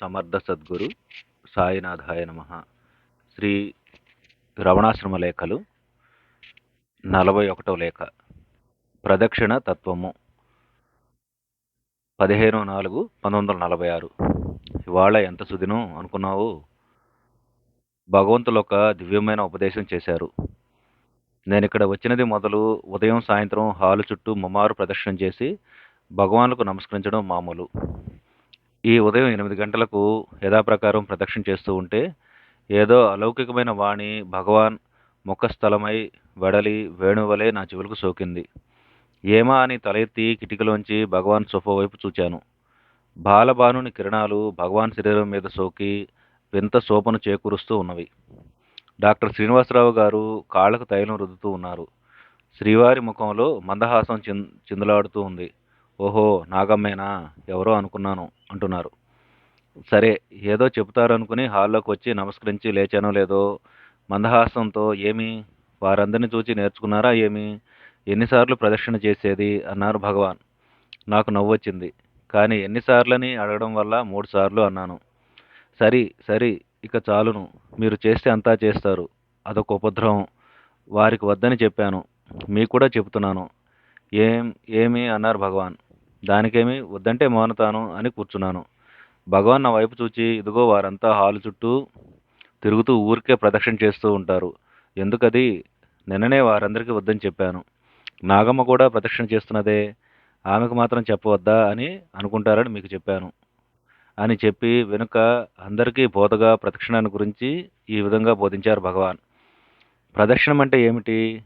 సమర్థ సద్గురు సాయినాథాయ నమ. శ్రీ రమణాశ్రమ లేఖలు నలభై ఒకటవ లేఖ. ప్రదక్షిణ తత్వము పదిహేను నాలుగు పంతొమ్మిది వందల నలభై ఆరు. ఇవాళ ఎంత సుదినం అనుకున్నావు? భగవంతులు ఒక దివ్యమైన ఉపదేశం చేశారు. నేను ఇక్కడ వచ్చినది మొదలు ఉదయం సాయంత్రం హాలు చుట్టూ ముమ్మారు ప్రదక్షిణ చేసి భగవాన్లకు నమస్కరించడం మామూలు. ఈ ఉదయం ఎనిమిది గంటలకు యథాప్రకారం ప్రదక్షిణ చేస్తూ ఉంటే ఏదో అలౌకికమైన వాణి భగవాన్ ముఖస్థలమై వెడలి వేణువలే నా చెవులకు సోకింది. ఏమా అని తల ఎత్తి కిటికలోంచి భగవాన్ సోఫా వైపు చూచాను. బాలబానుని కిరణాలు భగవాన్ శరీరం మీద సోకి వింత సోపను చేకూరుస్తూ ఉన్నవి. డాక్టర్ శ్రీనివాసరావు గారు కాళ్ళకు తైలం రుద్దుతూ ఉన్నారు. శ్రీవారి ముఖంలో మందహాసం చిందులాడుతూ ఉంది. ఓహో నాగమ్మేనా? ఎవరో అనుకున్నాను అంటున్నారు. సరే ఏదో చెబుతారనుకుని హాల్లోకి వచ్చి నమస్కరించి లేచానో లేదో మందహాసంతో ఏమి? వారందరిని చూచి నేర్చుకున్నారా ఏమి? ఎన్నిసార్లు ప్రదక్షిణ చేసేది? అన్నారు భగవాన్. నాకు నవ్వొచ్చింది. కానీ ఎన్నిసార్లని అడగడం వల్ల మూడు సార్లు అన్నాను. సరి సరి ఇక చాలును. మీరు చేస్తే అంతా చేస్తారు. అదొక ఉపద్రవం. వారికి వద్దని చెప్పాను. మీకు కూడా చెబుతున్నాను. ఏం ఏమి? అన్నారు భగవాన్. దానికేమి వద్దంటే మౌనతాను అని కూర్చున్నాను. భగవాన్ నా వైపు చూచి ఇదిగో వారంతా హాలు చుట్టూ తిరుగుతూ ఊరికే ప్రదక్షిణ చేస్తూ ఉంటారు. ఎందుకది? నిన్ననే వారందరికీ వద్దని చెప్పాను. నాగమ్మ కూడా ప్రదక్షిణ చేస్తున్నదే. ఆమెకు మాత్రం చెప్పవద్దా అని అనుకుంటారని మీకు చెప్పాను. అని చెప్పి వెనుక అందరికీ బోధగా ప్రదక్షిణాన్ని గురించి ఈ విధంగా బోధించారు భగవాన్. ప్రదక్షిణం అంటే ఏమిటి?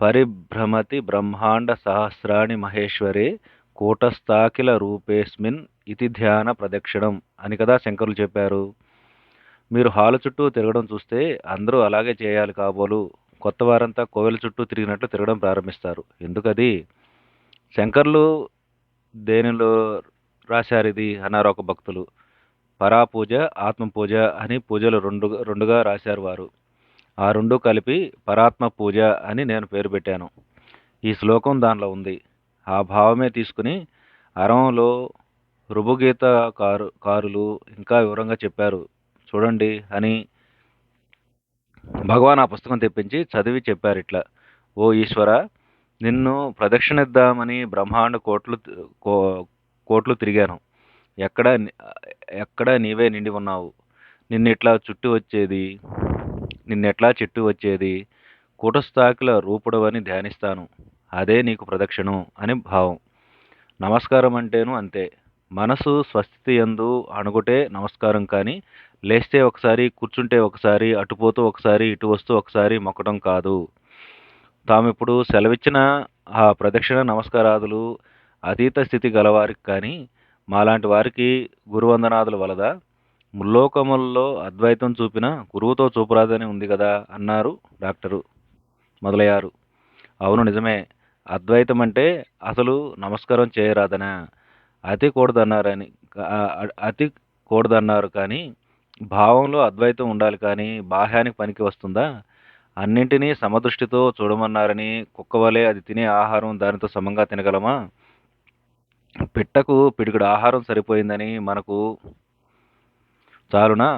పరిభ్రమతి బ్రహ్మాండ సహస్రాణి మహేశ్వరే కూటస్థాకిల రూపేస్మిన్ ఇతి ధ్యాన ప్రదక్షిణం అని కదా శంకరులు చెప్పారు. మీరు హాలు చుట్టూ తిరగడం చూస్తే అందరూ అలాగే చేయాలి కాబోలు. కొత్త వారంతా కోవెల చుట్టూ తిరిగినట్లు తిరగడం ప్రారంభిస్తారు. ఎందుకది? శంకర్లు దేనిలో రాశారు ఇది అన్నారు ఒక భక్తులు. పరాపూజ ఆత్మపూజ అని పూజలు రెండు రెండుగా రాశారు వారు. ఆ రెండు కలిపి పరాత్మ పూజ అని నేను పేరు పెట్టాను. ఈ శ్లోకం దానిలో ఉంది. ఆ భావమే తీసుకుని అరంలో రుభుగీత కారు కారులు ఇంకా వివరంగా చెప్పారు. చూడండి అని భగవాన్ ఆ పుస్తకం తెప్పించి చదివి చెప్పారు ఇట్లా. ఓ ఈశ్వర నిన్ను ప్రదక్షిణిద్దామని బ్రహ్మాండ కోట్లు కోట్లు తిరిగాను. ఎక్కడ ఎక్కడ నీవే నిండి ఉన్నావు? నిన్ను ఇట్లా చుట్టి వచ్చేది నిన్నెట్లా చెట్టు వచ్చేది? కూటస్థాకుల రూపుడవని ధ్యానిస్తాను. అదే నీకు ప్రదక్షిణం అని భావం. నమస్కారం అంటేను అంతే. మనసు స్వస్థితి ఎందు అణుగుటే నమస్కారం కానీ లేస్తే ఒకసారి కూర్చుంటే ఒకసారి అటుపోతూ ఒకసారి ఇటు వస్తూ ఒకసారి మొక్కడం కాదు. తామిప్పుడు సెలవిచ్చిన ఆ ప్రదక్షిణ నమస్కారాదులు అతీత స్థితి గలవారికి కానీ మాలాంటి వారికి గురువందనాదుల వలదా? ముల్లోకముల్లో అద్వైతం చూపిన గురువుతో చూపురాదని ఉంది కదా అన్నారు డాక్టరు మొదలయ్యారు. అవును నిజమే. అద్వైతం అంటే అసలు నమస్కారం చేయరాదనా. అతి కూడదన్నారని అతి కూడదన్నారు కానీ భావంలో అద్వైతం ఉండాలి కానీ బాహ్యానికి పనికి వస్తుందా? అన్నింటినీ సమదృష్టితో చూడమన్నారని కుక్కవలే అది తినే ఆహారం దానితో సమంగా తినగలమా? పిట్టకు పిడికుడు ఆహారం సరిపోయిందని మనకు చాలునా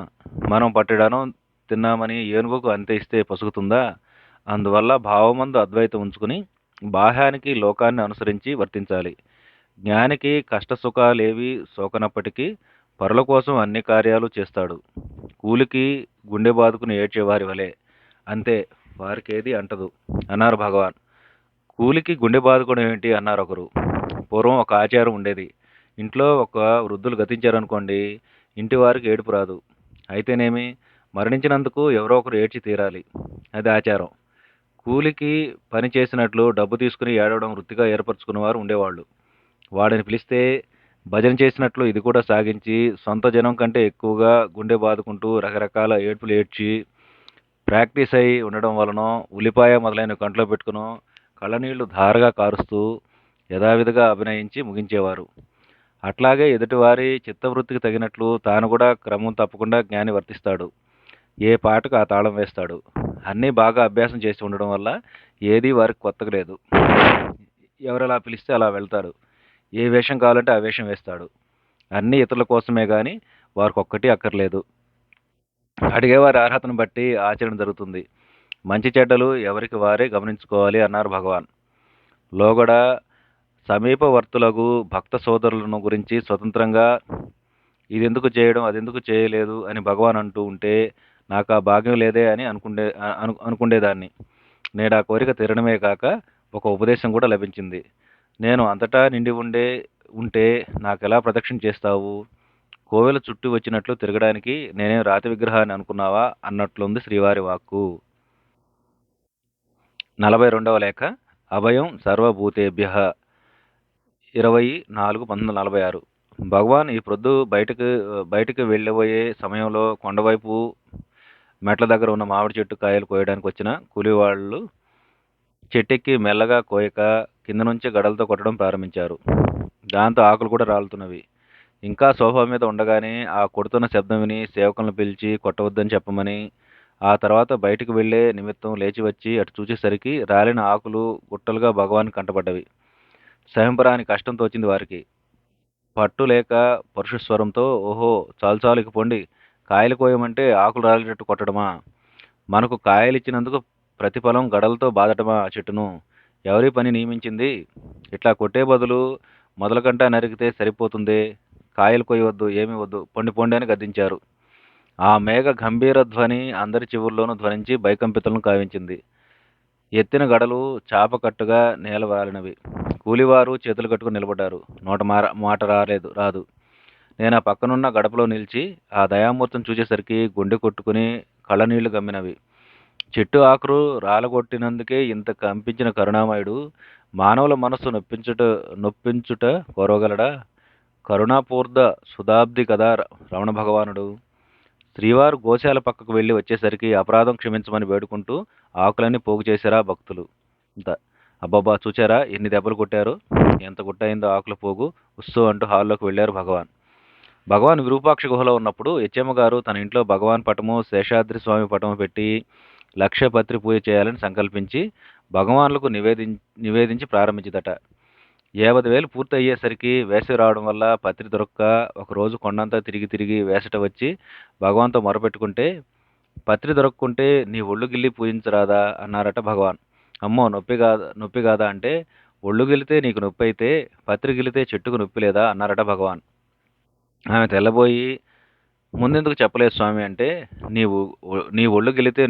మనం పట్టడాను తిన్నామని ఏనుగుకు అంతే ఇస్తే పసుగుతుందా అందువల్ల భావమందు అద్వైతం ఉంచుకుని బాహ్యానికి లోకాన్ని అనుసరించి వర్తించాలి. జ్ఞానికి కష్టసుఖాలేవి సోకనప్పటికీ పరుల కోసం అన్ని కార్యాలు చేస్తాడు. కూలికి గుండె బాదుకుని ఏడ్చేవారి వలె. అంతే వారికేది అంటదు అన్నారు భగవాన్. కూలికి గుండె బాదుకోవడం ఏంటి? అన్నారు ఒకరు. పూర్వం ఒక ఆచారం ఉండేది. ఇంట్లో ఒక వృద్ధులు గతించారనుకోండి ఇంటి వారికి ఏడుపు రాదు. అయితేనేమి? మరణించినందుకు ఎవరో ఒకరు ఏడ్చి తీరాలి. అది ఆచారం. కూలికి పని చేసినట్లు డబ్బు తీసుకుని ఏడవడం వృత్తిగా ఏర్పరచుకునేవారు ఉండేవాళ్ళు. వాడిని పిలిస్తే భజన చేసినట్లు ఇది కూడా సాగించి సొంత జనం కంటే ఎక్కువగా గుండె బాదుకుంటూ రకరకాల ఏడ్పులు ఏడ్చి ప్రాక్టీస్ అయి ఉండడం వలన ఉల్లిపాయ మొదలైన కంట్లో పెట్టుకునో కళ్ళనీళ్ళు ధారగా కారుస్తూ యథావిధిగా అభినయించి ముగించేవారు. అట్లాగే ఎదుటివారి చిత్తవృత్తికి తగినట్లు తాను కూడా క్రమం తప్పకుండా జ్ఞాని వర్తిస్తాడు. ఏ పాటకు ఆ తాళం వేస్తాడు. అన్నీ బాగా అభ్యాసం చేసి ఉండడం వల్ల ఏది వారికి కొత్తగా లేదు. ఎవరు అలా పిలిస్తే అలా వెళ్తాడు. ఏ వేషం కావాలంటే ఆ వేషం వేస్తాడు. అన్నీ ఇతరుల కోసమే కానీ వారికి ఒక్కటి అక్కర్లేదు. అడిగేవారి అర్హతను బట్టి ఆచరణ జరుగుతుంది. మంచి చెడ్డలు ఎవరికి వారే గమనించుకోవాలి అన్నారు భగవాన్. లోగడ సమీపవర్తులకు భక్త సోదరులను గురించి స్వతంత్రంగా ఇది ఎందుకు చేయడం అది ఎందుకు చేయలేదు అని భగవాన్ అంటూ ఉంటే నాకు ఆ భాగ్యం లేదే అని అనుకుండే అను అనుకుండేదాన్ని. నేడు ఆ కోరిక తీరడమే కాక ఒక ఉపదేశం కూడా లభించింది. నేను అంతటా నిండి ఉండే ఉంటే నాకు ఎలా ప్రదక్షిణ చేస్తావు? కోవెల చుట్టూ వచ్చినట్లు తిరగడానికి నేనే రాతి విగ్రహాన్ని అనుకున్నావా? అన్నట్లుంది శ్రీవారి వాక్కు. నలభై రెండవ లేఖ. అభయం సర్వభూతేభ్య ఇరవై నాలుగు పంతొమ్మిది నలభై ఆరు. భగవాన్ ఈ ప్రొద్దు బయటకు బయటకు వెళ్ళబోయే సమయంలో కొండవైపు మెట్ల దగ్గర ఉన్న మామిడి చెట్టు కాయలు కోయడానికి వచ్చిన కూలివాళ్ళు చెట్టెక్కి మెల్లగా కోయక కింద నుంచి గడలతో కొట్టడం ప్రారంభించారు. దాంతో ఆకులు కూడా రాలుతున్నవి. ఇంకా సోఫా మీద ఉండగానే ఆ కొడుతున్న శబ్దం విని సేవకులను పిలిచి కొట్టవద్దని చెప్పమని ఆ తర్వాత బయటకు వెళ్ళే నిమిత్తం లేచి వచ్చి అటు చూసేసరికి రాలిన ఆకులు గుట్టలుగా భగవాన్ కంటపడ్డవి. స్వయంపరాని కష్టంతో వచ్చింది వారికి. పట్టు లేక పరుషస్వరంతో ఓహో చాలుచాలుకి పొండి. కాయలు కోయమంటే ఆకులు రాలేటట్టు కొట్టడమా? మనకు కాయలు ఇచ్చినందుకు ప్రతిఫలం గడలతో బాధటమా చెట్టును? ఎవరి పని నియమించింది? ఇట్లా కొట్టే బదులు మొదలకంట నరికితే సరిపోతుంది? కాయలు కొయ్యవద్దు ఏమీ వద్దు పొండి పొండి అని గద్దించారు. ఆ మేఘ గంభీర ధ్వని అందరి చెవుల్లోనూ ధ్వనించి భయకంపితులను కావించింది. ఎత్తిన గడలు చాపకట్టుగా నేలవాలినవి కూలివారు చేతులు కట్టుకుని నిలబడ్డారు. నోట మార మాట రాలేదు రాదు. నేను ఆ పక్కనున్న గడపలో నిలిచి ఆ దయామూర్తిని చూసేసరికి గుండె కొట్టుకుని కళ్ళనీళ్ళు గమ్మినవి. చెట్టు ఆకురు రాలగొట్టినందుకే ఇంత కంపించిన కరుణామయుడు మానవుల మనస్సు నొప్పించుట నొప్పించుట కోరగలడా? కరుణాపూర్ధ సుధాబ్ది కదా రమణ భగవానుడు. శ్రీవారు గోశాల పక్కకు వెళ్ళి వచ్చేసరికి అపరాధం క్షమించమని వేడుకుంటూ ఆకులన్నీ పోగు చేశారా భక్తులు. ఇంత అబ్బాబా చూచారా ఎన్ని దెబ్బలు కొట్టారు? ఎంత గుట్టయిందో ఆకుల పోగు. ఉస్సు అంటూ హాల్లోకి వెళ్ళారు భగవాన్. భగవాన్ విరూపాక్ష గుహలో ఉన్నప్పుడు హెచ్ఎమ్మ గారు తన ఇంట్లో భగవాన్ పటము శేషాద్రి స్వామి పటము పెట్టి లక్షపత్రి పూజ చేయాలని సంకల్పించి భగవాన్లకు నివేది నివేదించి ప్రారంభించిందట. యాభై వేలు పూర్తి అయ్యేసరికి వేసవి రావడం వల్ల పత్రి దొరక్క ఒకరోజు కొండంతా తిరిగి తిరిగి వేసట వచ్చి భగవాన్తో మొరపెట్టుకుంటే పత్రి దొరక్కుంటే నీ ఒళ్ళు గిల్లి పూజించరాదా అన్నారట భగవాన్. అమ్మో నొప్పి కాదా నొప్పి కాదా అంటే ఒళ్ళు గిలితే నీకు నొప్పి అయితే పత్రి గిలితే చెట్టుకు నొప్పి లేదా అన్నారట భగవాన్. ఆమె తెల్లబోయి ముందెందుకు చెప్పలేదు స్వామి అంటే నీవు నీ ఒళ్ళు గిలితే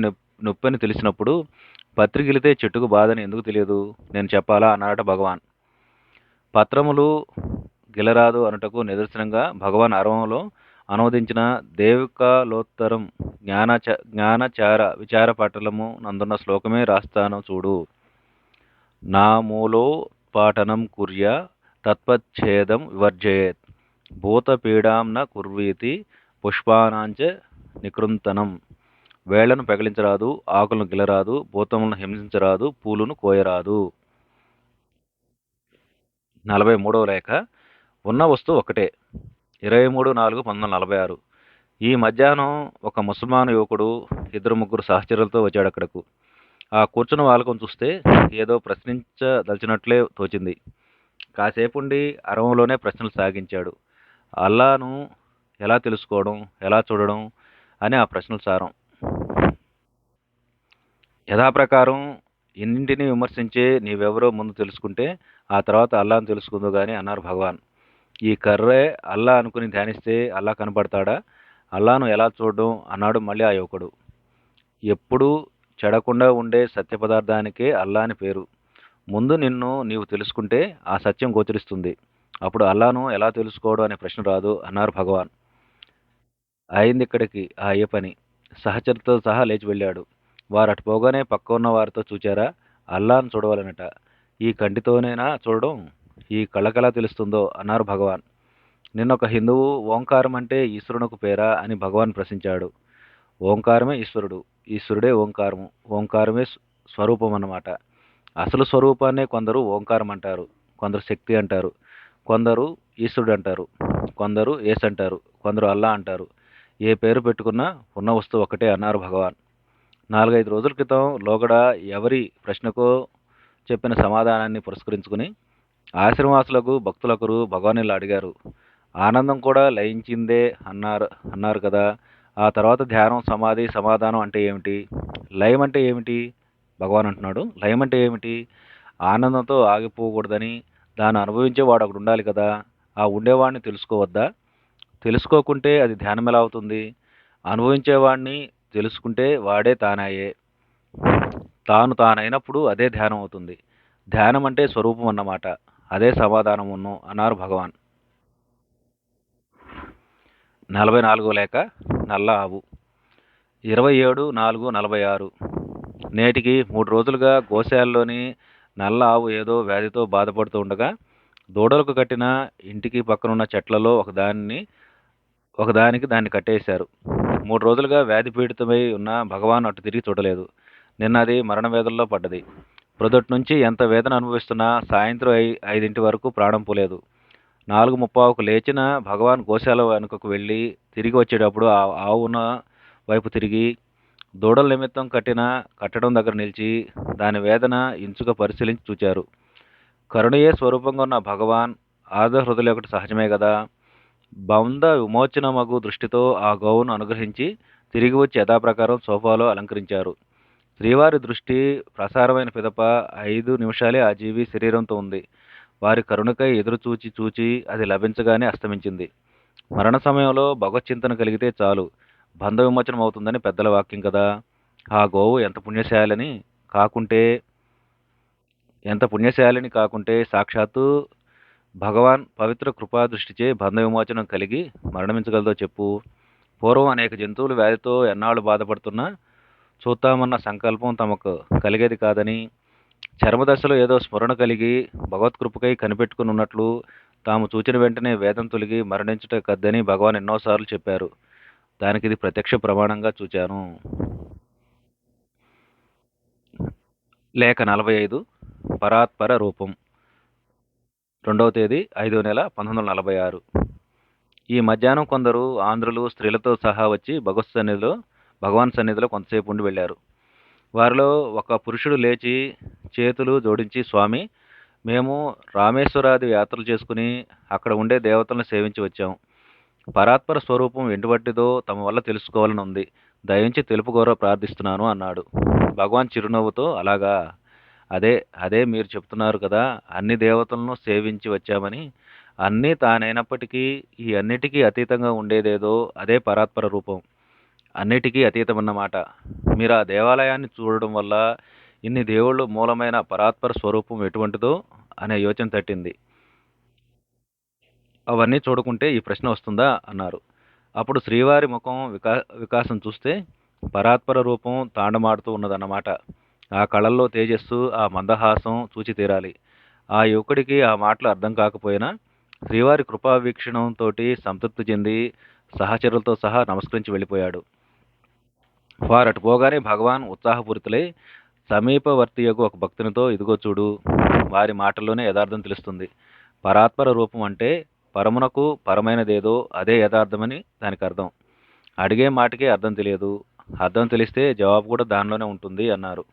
నొప్పి అని తెలిసినప్పుడు పత్రి గిలితే చెట్టుకు బాధని ఎందుకు తెలియదు నేను చెప్పాలా అన్నారట భగవాన్. పత్రములు గిలరాదు అనుటకు నిదర్శనంగా భగవాన్ అరవంలో అనువదించిన దేవికాలోత్తరం జ్ఞానచ జ్ఞానచార విచార పటలము నందున్న శ్లోకమే రాస్తాను చూడు. నా మూలో పాఠనం కుర్య తత్పచ్ఛేదం వివర్జయేత్. భూతపీడాం న కుర్వీతి పుష్పానాంచ నికృంతనం. వేళ్ళను పెగలించరాదు ఆకులను గిలరాదు భూతములను హింసించరాదు పూలను కోయరాదు. నలభై మూడవ లేఖ ఉన్న వస్తువు ఒకటే. ఇరవై మూడు నాలుగు పంతొమ్మిది నలభై ఆరు. ఈ మధ్యాహ్నం ఒక ముసల్మాన్ యువకుడు ఇద్దరు ముగ్గురు సహచరులతో వచ్చాడు అక్కడకు. ఆ కూర్చున్న వాళ్ళకం చూస్తే ఏదో ప్రశ్నించదలిచినట్లే తోచింది. కాసేపుండి అరవంలోనే ప్రశ్నలు సాగించాడు. అల్లాను ఎలా తెలుసుకోవడం ఎలా చూడడం అని ఆ ప్రశ్నల సారం. యథాప్రకారం ఇన్నింటినీ విమర్శించే నీవెవరో ముందు తెలుసుకుంటే ఆ తర్వాత అల్లాను తెలుసుకుందో కానీ అన్నారు భగవాన్. ఈ కర్రే అల్లా అనుకుని ధ్యానిస్తే అల్లా కనపడతాడా? అల్లాను ఎలా చూడడం? అన్నాడు మళ్ళీ ఆ యువకుడు. ఎప్పుడూ చెడకుండా ఉండే సత్య పదార్థానికే అల్లా అని పేరు. ముందు నిన్ను నీవు తెలుసుకుంటే ఆ సత్యం గోచరిస్తుంది. అప్పుడు అల్లాను ఎలా తెలుసుకోవడం అనే ప్రశ్న రాదు అన్నారు భగవాన్. అయింది ఇక్కడికి ఆ ఏ పని. సహచరులతో సహా లేచి వెళ్ళాడు. వారు అటు పోగానే పక్క ఉన్న వారితో చూచారా? అల్లాను చూడవాలనట. ఈ కంటితోనేనా చూడడం ఈ కళ్ళకెలా తెలుస్తుందో అన్నారు భగవాన్. నిన్న ఒక హిందువు ఓంకారం అంటే ఈశ్వరునకు పేరా అని భగవాన్ ప్రశ్నించాడు. ఓంకారమే ఈశ్వరుడు ఈశ్వరుడే ఓంకారము ఓంకారమే స్వరూపం అన్నమాట. అసలు స్వరూపాన్నే కొందరు ఓంకారం అంటారు కొందరు శక్తి అంటారు కొందరు ఈశ్వరుడు అంటారు కొందరు ఏస్ అంటారు కొందరు అల్లా అంటారు. ఏ పేరు పెట్టుకున్నా ఉన్న వస్తువు ఒకటే అన్నారు భగవాన్. నాలుగైదు రోజుల క్రితం లోగడ ఎవరి ప్రశ్నకో చెప్పిన సమాధానాన్ని పురస్కరించుకుని ఆశ్రమవాసులకు భక్తులొకరు భగవానులు అడిగారు. ఆనందం కూడా లయించిందే అన్నారు అన్నారు కదా. ఆ తర్వాత ధ్యానం సమాధి సమాధానం అంటే ఏమిటి? లయం అంటే ఏమిటి? భగవాన్ అంటున్నాడు. లయం అంటే ఏమిటి? ఆనందంతో ఆగిపోకూడదని దాన్ని అనుభవించేవాడు ఒకడు ఉండాలి కదా. ఆ ఉండేవాడిని తెలుసుకోవద్దా? తెలుసుకోకుంటే అది ధ్యానం ఎలా అవుతుంది? అనుభవించేవాడిని తెలుసుకుంటే వాడే తానాయే. తాను తానైనప్పుడు అదే ధ్యానం అవుతుంది. ధ్యానం అంటే స్వరూపం అన్నమాట. అదే సమాధానమును అన్నారు భగవాన్. నలభై నాలుగో లేక నల్ల ఆవు. ఇరవై ఏడు నాలుగు నలభై ఆరు. నేటికి మూడు రోజులుగా గోశాలలోని నల్ల ఆవు ఏదో వ్యాధితో బాధపడుతూ ఉండగా దూడలకు కట్టిన ఇంటికి పక్కనున్న చెట్లలో ఒకదాన్ని ఒకదానికి దాన్ని కట్టేశారు. మూడు రోజులుగా వ్యాధి పీడితమై ఉన్న భగవాన్ అటు తిరిగి చూడలేదు. నిన్న అది మరణ వేదనలో పడ్డది. ప్రొదటి నుంచి ఎంత వేదన అనుభవిస్తున్నా సాయంత్రం ఐ ఐదింటి వరకు ప్రాణం పోలేదు. నాలుగు ముప్పావుకు లేచిన భగవాన్ గోశాల వెనుకకు వెళ్ళి తిరిగి వచ్చేటప్పుడు ఆ ఆవున వైపు తిరిగి దూడల నిమిత్తం కట్టిన కట్టడం దగ్గర నిలిచి దాని వేదన ఇంచుగా పరిశీలించి చూచారు. కరుణయే స్వరూపంగా ఉన్న భగవాన్ ఆదర హృదయ ఒకటి సహజమే కదా. బంధ విమోచనమగు దృష్టితో ఆ గోవును అనుగ్రహించి తిరిగి వచ్చి యథాప్రకారం సోఫాలో అలంకరించారు. శ్రీవారి దృష్టి ప్రసారమైన పిదప ఐదు నిమిషాలే ఆ జీవి శరీరంతో ఉంది. వారి కరుణకై ఎదురు చూచి చూచి అది లభించగానే అస్తమించింది. మరణ సమయంలో భగవచ్చింతన కలిగితే చాలు. బంధ విమోచనం అవుతుందని పెద్దల వాక్యం కదా. ఆ గోవు ఎంత పుణ్యశాలని కాకుంటే ఎంత పుణ్యశాలిని కాకుంటే సాక్షాత్తు భగవాన్ పవిత్ర కృపా దృష్టిచే బంధ విమోచనం కలిగి మరణించగలదో చెప్పు. పూర్వం అనేక జంతువులు వ్యాధితో ఎన్నాళ్ళు బాధపడుతున్నా చూద్దామన్న సంకల్పం తమకు కలిగేది కాదని చర్మదశలో ఏదో స్మరణ కలిగి భగవత్కృపకై కనిపెట్టుకుని ఉన్నట్లు తాము చూచిన వెంటనే వేదం తొలగి మరణించుట కద్దని భగవాన్ ఎన్నోసార్లు చెప్పారు. దానికి ఇది ప్రత్యక్ష ప్రమాణంగా చూచాను. లేఖ నలభై ఐదు పరాత్పర రూపం. రెండవ తేదీ ఐదో నెల పంతొమ్మిది వందల నలభై ఆరు. ఈ మధ్యాహ్నం కొందరు ఆంధ్రులు స్త్రీలతో సహా వచ్చి భగవత్ సన్నిధిలో భగవాన్ సన్నిధిలో కొంతసేపు ఉండి వెళ్ళారు. వారిలో ఒక పురుషుడు లేచి చేతులు జోడించి స్వామి మేము రామేశ్వరాది యాత్రలు చేసుకుని అక్కడ ఉండే దేవతలను సేవించి వచ్చాము. పరాత్పర స్వరూపం ఎంటుబట్టిదో తమ వల్ల తెలుసుకోవాలని ఉంది. దయించి తెలుపుకోరో ప్రార్థిస్తున్నాను అన్నాడు. భగవాన్ చిరునవ్వుతో అలాగా అదే అదే మీరు చెప్తున్నారు కదా అన్ని దేవతలను సేవించి వచ్చామని. అన్నీ తానైనప్పటికీ ఈ అన్నిటికీ అతీతంగా ఉండేదేదో అదే పరాత్పర రూపం. అన్నిటికీ అతీతమన్నమాట. మీరు ఆ దేవాలయాన్ని చూడడం వల్ల ఇన్ని దేవుళ్ళు మూలమైన పరాత్పర స్వరూపం ఎటువంటిదో అనే యోచన తట్టింది. అవన్నీ చూడకుంటే ఈ ప్రశ్న వస్తుందా? అన్నారు. అప్పుడు శ్రీవారి ముఖం వికా వికాసం చూస్తే పరాత్పర రూపం తాండమాడుతూ ఉన్నదన్నమాట. ఆ కళల్లో తేజస్సు ఆ మందహాసం చూచి తీరాలి. ఆ యువకుడికి ఆ మాటలు అర్థం కాకపోయినా శ్రీవారి కృపా వీక్షణంతో సంతృప్తి చెంది సహచరులతో సహా నమస్కరించి వెళ్ళిపోయాడు. వారటు అటు పోగానే భగవాన్ ఉత్సాహపూరితులై సమీపవర్తియకు ఒక భక్తునితో ఇదిగో చూడు వారి మాటల్లోనే యథార్థం తెలుస్తుంది. పరాత్పర రూపం అంటే పరమునకు పరమైనదేదో అదే యథార్థమని దానికి అర్థం. అడిగే మాటకే అర్థం తెలియదు. అర్థం తెలిస్తే జవాబు కూడా దానిలోనే ఉంటుంది అన్నారు.